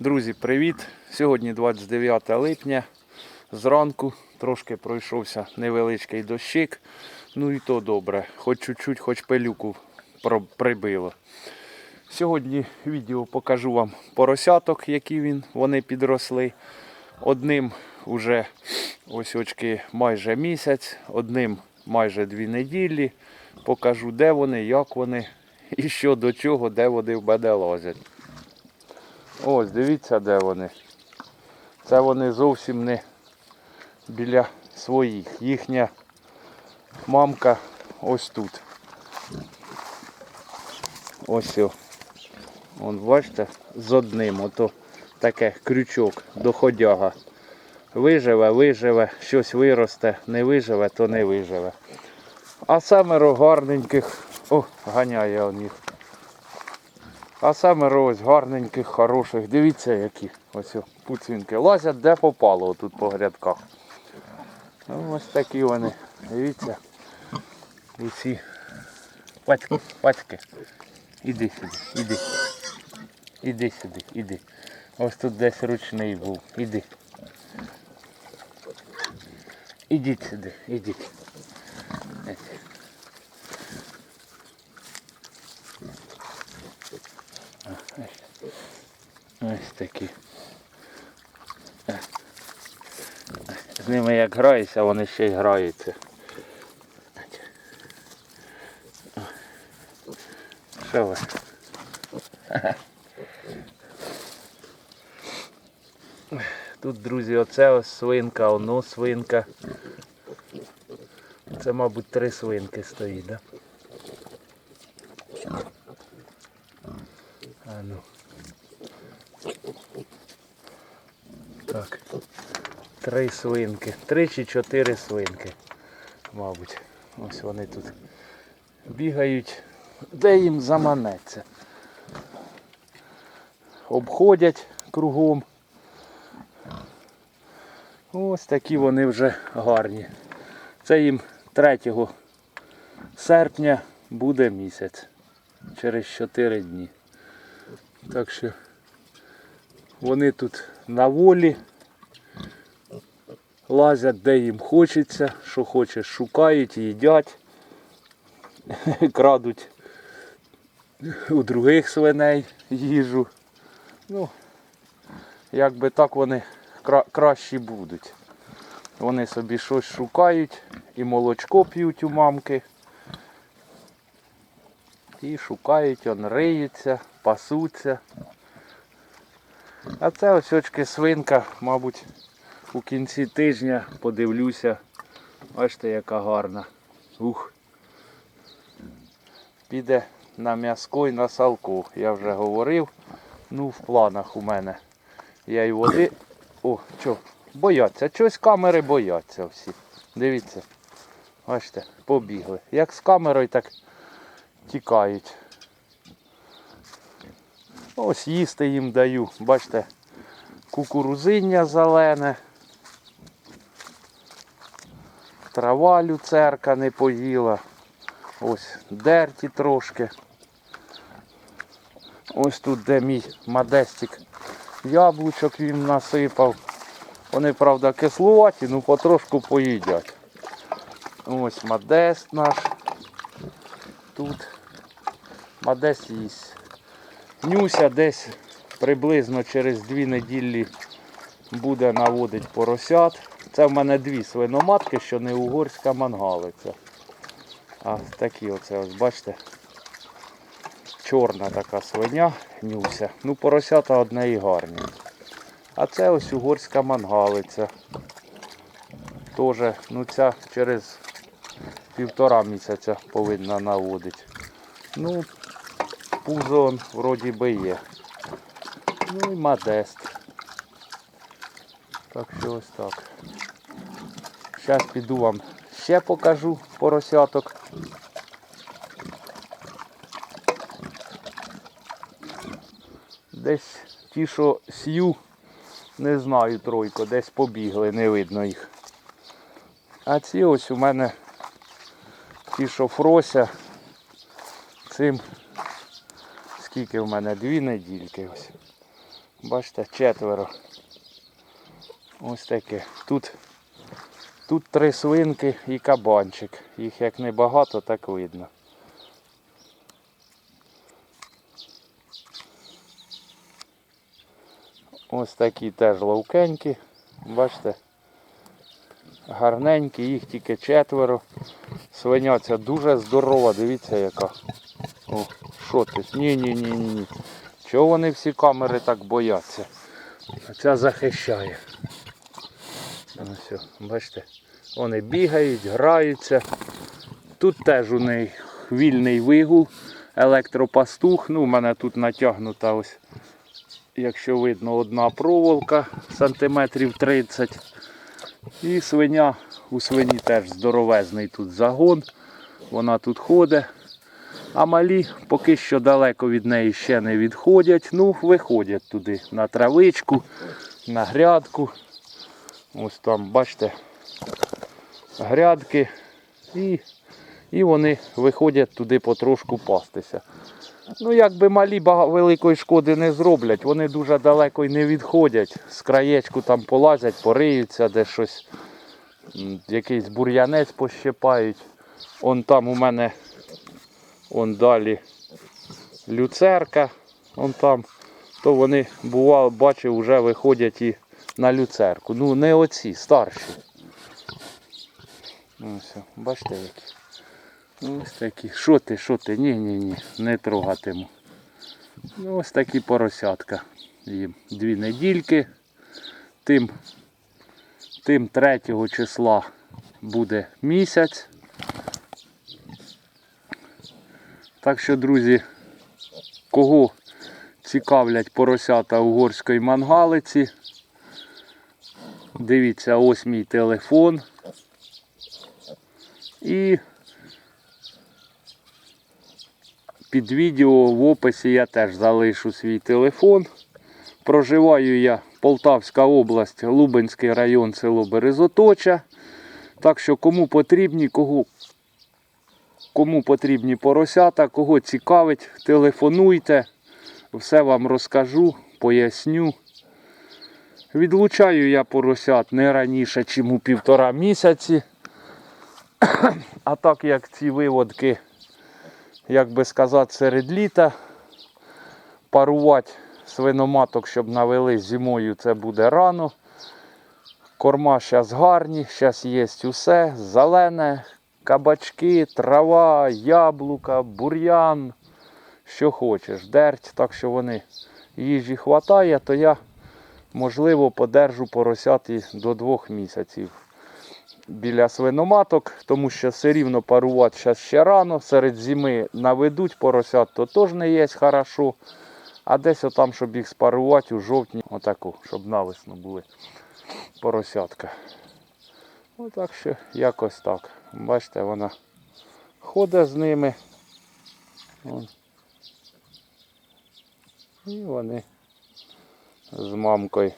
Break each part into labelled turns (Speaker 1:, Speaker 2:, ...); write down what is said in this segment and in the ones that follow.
Speaker 1: Друзі, привіт! Сьогодні 29 липня. Зранку трошки пройшовся невеличкий дощик. Ну і то добре. Хоч чуть-чуть, хоч пилюку прибило. Сьогодні відео покажу вам поросяток, які він, вони підросли. Одним уже ось очки майже місяць, одним майже дві неділі. Покажу, де вони, як вони і що до чого, де вони в мене лазять. Ось, дивіться, де вони. Це вони зовсім не біля своїх. Їхня мамка ось тут. Ось. Вон, бачите, з одним, ото таке крючок, доходяга. Виживе, виживе, щось виросте, не виживе, то не виживе. А семеро гарненьких, о, ганяє он їх. А саме ось гарненьких, хороших. Дивіться які. Ось о, пуцінки. Лазять де попало тут по грядках. Ну, ось такі вони. Дивіться. Усі. Пацьки, пацьки. Іди сюди, іди. Іди сюди, іди. Ось тут десь ручний був. Іди. Ідіть сюди, ідіть. Ось. Ось такі. Ними граєшся, вони ще й граються. Що ви? Тут, друзі, оце ось свинка, оно свинка. Це, мабуть, три свинки стоїть, да? А ну. Так. Три свинки. Три чи чотири свинки. Мабуть. Ось вони тут бігають. Де їм заманеться. Обходять кругом. Ось такі вони вже гарні. Це їм 3 серпня буде місяць. Через 4 дні. Так що вони тут на волі. Лазять де їм хочеться, що хочеш, шукають, їдять, крадуть у других свиней їжу. Ну, якби так вони кра- кращі будуть. Вони собі щось шукають і молочко п'ють у мамки. І шукають, он риються, пасуться. А це ось очки свинка, мабуть, у кінці тижня подивлюся. Бачите, яка гарна. Ух. Піде на м'яско і на салку. Я вже говорив. Ну, в планах у мене. Я й води. О, що? Бояться. Чогось камери бояться всі. Дивіться. Бачите, побігли. Як з камерою, так тікають. Ось їсти їм даю. Бачите, кукурузиння зелене. Трава люцерка не поїла. Ось дерті трошки. Ось тут, де мій модестик яблучок він насипав. Вони, правда, кислуваті, ну потрошку поїдять. Ось модест наш. Тут модест їсть. Нюся десь приблизно через дві неділі буде наводити поросят. Це в мене дві свиноматки, що не угорська мангалиця. А такі оце ось, бачите. Чорна така свиня, нюся. Ну, поросята одне і гарні. А це ось угорська мангалиця. Тоже, ну ця через півтора місяця повинна наводити. Ну, пузон вроді би є. Ну і модест. Так що ось так. Зараз піду вам ще покажу поросяток. Десь ті, що с'ю, не знаю тройко, десь побігли, не видно їх. А ці ось у мене ті, що фрося, цим скільки в мене? Дві недільки ось. Бачите, четверо. Ось таке. Тут, тут три свинки і кабанчик. Їх як небагато, так видно. Ось такі теж ловкенькі. Бачите? Гарненькі, їх тільки четверо. Свиня ця дуже здорова, дивіться яка. О, що ти? Ні, ні. Чого вони всі камери так бояться? Ця захищає. Ось, бачите, вони бігають, граються. Тут теж у неї вільний вигул, електропастух. Ну, у мене тут натягнута ось, якщо видно, одна проволока сантиметрів 30. І свиня, у свині теж здоровезний тут загон. Вона тут ходить. А малі поки що далеко від неї ще не відходять. Ну, виходять туди на травичку, на грядку. Ось там, бачите, грядки. І, і вони виходять туди потрошку пастися. Ну, якби малі великої шкоди не зроблять, вони дуже далеко й не відходять. З краєчку там полазять, пориються, де щось, якийсь бур'янець пощипають. Он там у мене он далі люцерка, он там, то вони бувало, бачив, вже виходять і на люцерку. Ну, не оці, старші. Ось, о, бачите які. Ось такі. Що ти, що ти? Ні, ні, ні, не трогатиму. Ну, ось такі поросятка. Їм дві недільки. Тим, тим 3 числа буде місяць. Так що, друзі, кого цікавлять поросята угорської мангалиці, дивіться, ось мій телефон. І під відео в описі я теж залишу свій телефон. Проживаю я Полтавська область, Лубенський район, село Березоточа. Так що кому потрібні, кого, кому потрібні поросята, кого цікавить, телефонуйте, все вам розкажу, поясню. Відлучаю я поросят не раніше, ніж у півтора місяці. А так як ці виводки, як би сказати, серед літа, парувати свиноматок, щоб навели зимою, це буде рано. Корма зараз гарні, зараз є усе, зелене, кабачки, трава, яблука, бур'ян, що хочеш, дерть, так що вони їжі хватає, то я, можливо, подержу поросят і до двох місяців біля свиноматок, тому що все рівно парувати зараз ще рано, серед зими наведуть поросят, то теж не є хорошо. А десь отам, щоб їх спарувати у жовтні, отаку, щоб навесну були поросятка. Отак що якось так. Бачите, вона ходить з ними. І вони з мамкою.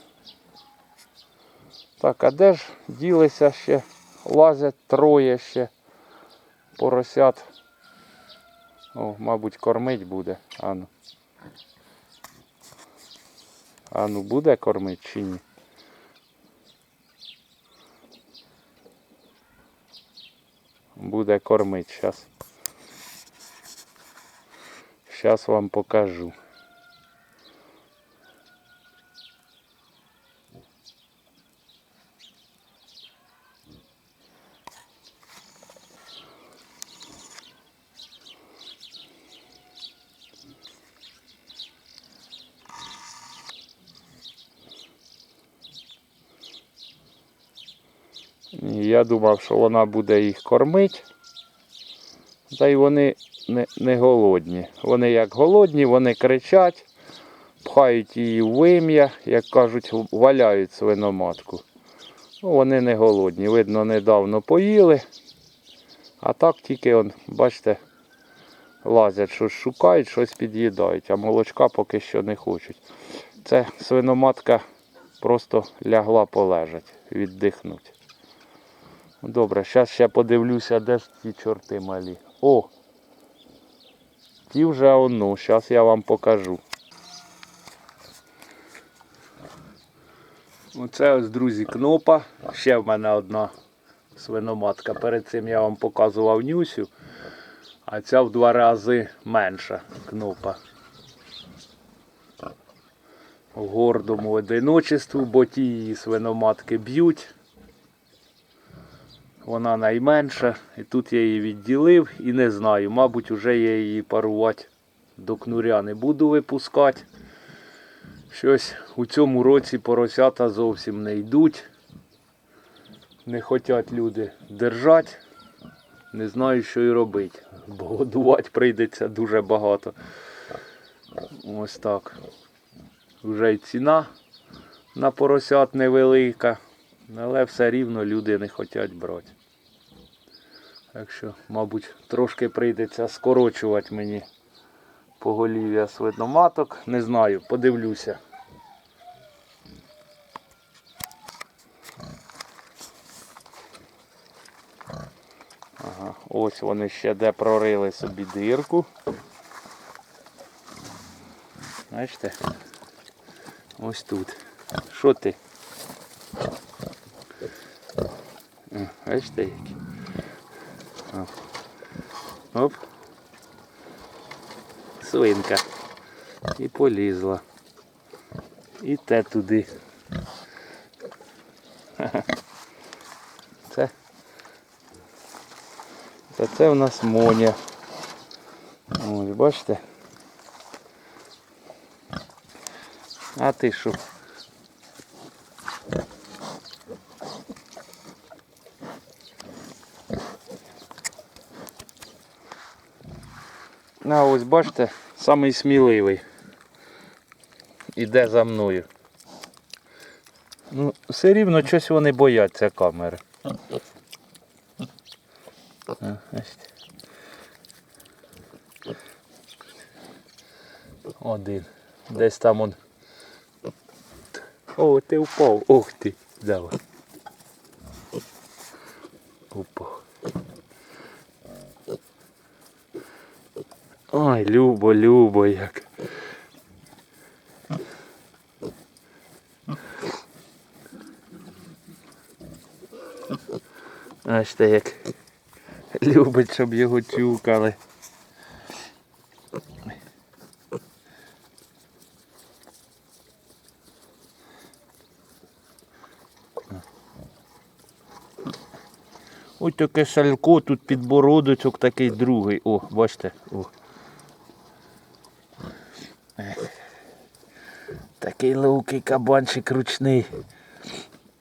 Speaker 1: Так, а де ж ділися ще? Лазять троє ще поросят. О, мабуть, кормить буде. Ану. Ану, буде кормить чи ні? Буде кормить зараз. Зараз вам покажу. Я думав, що вона буде їх кормити. Та й вони не, не голодні. Вони як голодні, вони кричать, пхають її в вим'я, як кажуть, валяють свиноматку. Ну, вони не голодні. Видно, недавно поїли. А так тільки, он, бачите, лазять, щось шукають, щось під'їдають, а молочка поки що не хочуть. Це свиноматка просто лягла полежать, віддихнуть. Добре, зараз ще подивлюся, де ж ті чорти малі. О! Ті вже оно, зараз я вам покажу. Оце ось, друзі, кнопа. Ще в мене одна свиноматка. Перед цим я вам показував нюсю, а ця в два рази менша кнопа. В гордому одиночеству, бо ті її свиноматки б'ють. Вона найменша. І тут я її відділив і не знаю. Мабуть, вже я її парувати до кнуря не буду випускати. Щось у цьому році поросята зовсім не йдуть. Не хочуть люди держати. Не знаю, що і робити. Бо годувати прийдеться дуже багато. Ось так. Вже й ціна на поросят невелика, але все рівно люди не хочуть брати. Так що, мабуть, трошки прийдеться скорочувати мені поголів'я свиноматок. Не знаю, подивлюся. Ага, ось вони ще де прорили собі дирку. Бачите? Ось тут. Що ти? Бачите які? Оп. Свинка. І полізла. І те туди. Це. Та це в нас моня. Ось, бачите? А ти що? А ось бачите, самий сміливий. Іде за мною. Ну, все рівно щось вони бояться камери. Один. Десь там он. О, ти впав. Ох ти. Давай. Упав. Ой, любо, любо як. Бачите, як любить, щоб його тюкали. Ось таке салько, тут підбородочок такий другий. О, бачите. О. Такий ловкий кабанчик ручний.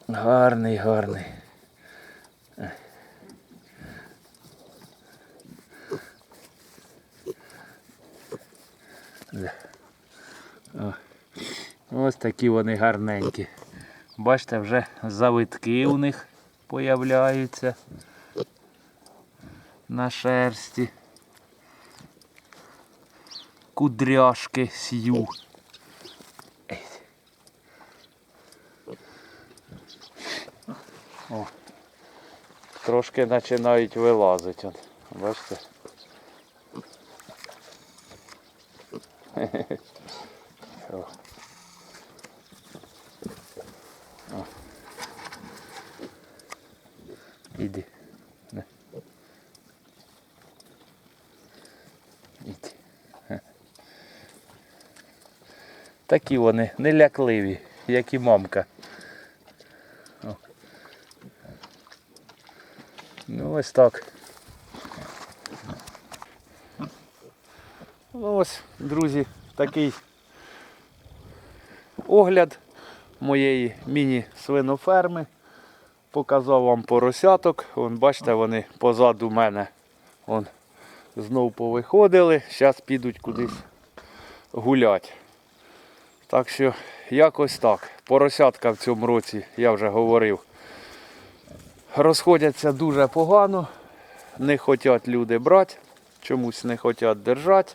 Speaker 1: Гарний, гарний. Ось такі вони гарненькі. Бачите, вже завитки у них появляються на шерсті. Кудряшки сью. Трошки починають вилазити. Бачите? Іди. Іди. Такі вони нелякливі, як і мамка. О. Ну ось так. Ну ось, друзі, такий огляд моєї міні-свиноферми. Показав вам поросяток. Вон, бачите, вони позаду мене вон, знов повиходили. Зараз підуть кудись гулять. Так що якось так. Поросятка в цьому році, я вже говорив, розходяться дуже погано. Не хочуть люди брати, чомусь не хочуть держати.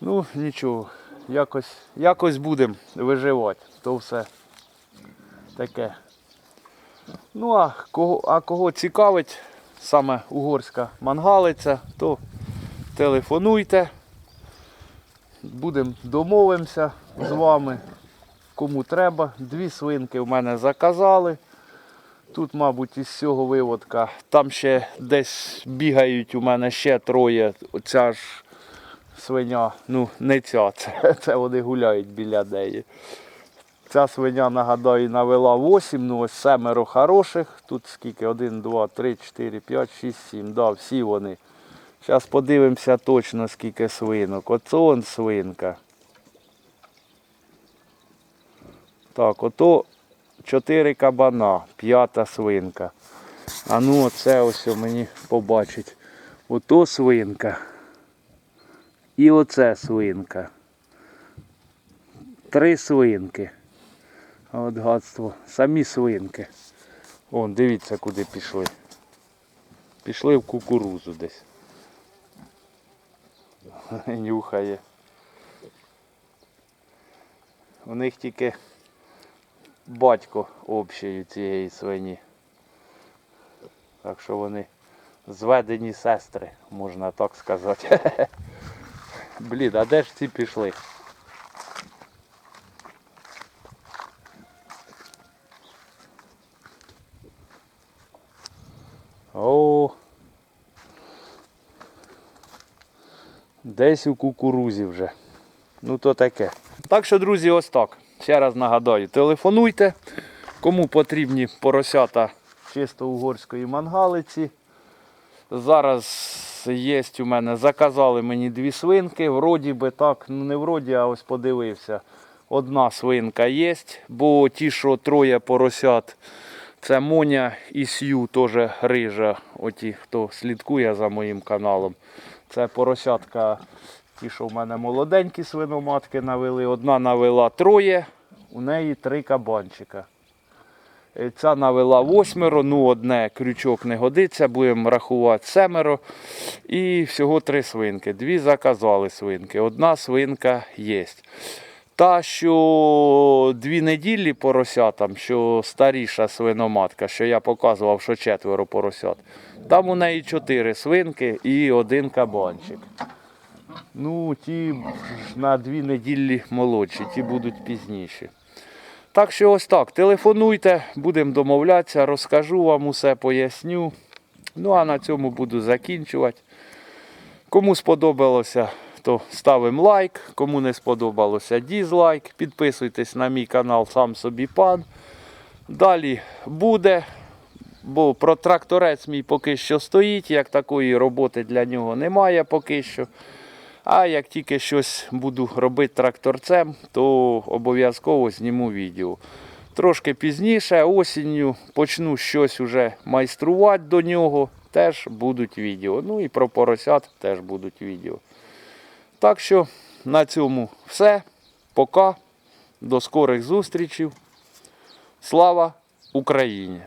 Speaker 1: Ну, нічого, якось, якось будемо виживати. То все таке. Ну а кого, а кого цікавить саме угорська мангалиця, то телефонуйте. Будемо домовимося з вами. кому треба. Дві свинки в мене заказали. Тут, мабуть, із цього виводка. Там ще десь бігають у мене ще троє. Оця ж свиня, ну не ця, це, це вони гуляють біля неї. Ця свиня, нагадаю, навела 8, ну ось семеро хороших. Тут скільки? 1, 2, 3, 4, 5, 6, 7. Да, всі вони. Зараз подивимося точно скільки свинок. Оце он свинка. Так, ото 4 кабана, п'ята свинка. А ну оце ось мені побачить. Ото свинка. І оце свинка. Три свинки. От гадство. Самі свинки. Вон, дивіться, куди пішли. Пішли в кукурузу десь. Нюхає. У них тільки батько общий цієї свині. Так що вони зведені сестри, можна так сказати. Блін, а де ж ці пішли? О. Десь у кукурузі вже. Ну то таке. Так що, друзі, ось так. Ще раз нагадаю, телефонуйте. Кому потрібні поросята чисто угорської мангалиці. Зараз є у мене, заказали мені дві свинки. Вроді би так, ну не вроді, а ось подивився. Одна свинка є, бо ті, що троє поросят, це Моня і Сью, теж рижа. Оті, хто слідкує за моїм каналом. Це поросятка, ті, що в мене молоденькі свиноматки навели. Одна навела троє, у неї три кабанчика. Е, Ця навела восьмеро, ну одне крючок не годиться, будемо рахувати семеро. І всього три свинки. Дві заказали свинки. Одна свинка є. Та, що дві неділі поросятам, що старіша свиноматка, що я показував, що четверо поросят. Там у неї чотири свинки і один кабанчик. Ну, ті на дві неділі молодші, ті будуть пізніші. Так що ось так. Телефонуйте, будемо домовлятися, розкажу вам усе, поясню. Ну а на цьому буду закінчувати. Кому сподобалося, то ставимо лайк. Кому не сподобалося, дізлайк. Підписуйтесь на мій канал Сам собі пан. Далі буде. Бо про тракторець мій поки що стоїть, як такої роботи для нього немає поки що. А як тільки щось буду робити тракторцем, то обов'язково зніму відео. Трошки пізніше, осінню, почну щось уже майструвати до нього, теж будуть відео. Ну і про поросят теж будуть відео. Так що на цьому все. Пока. До скорих зустрічей. Слава Україні!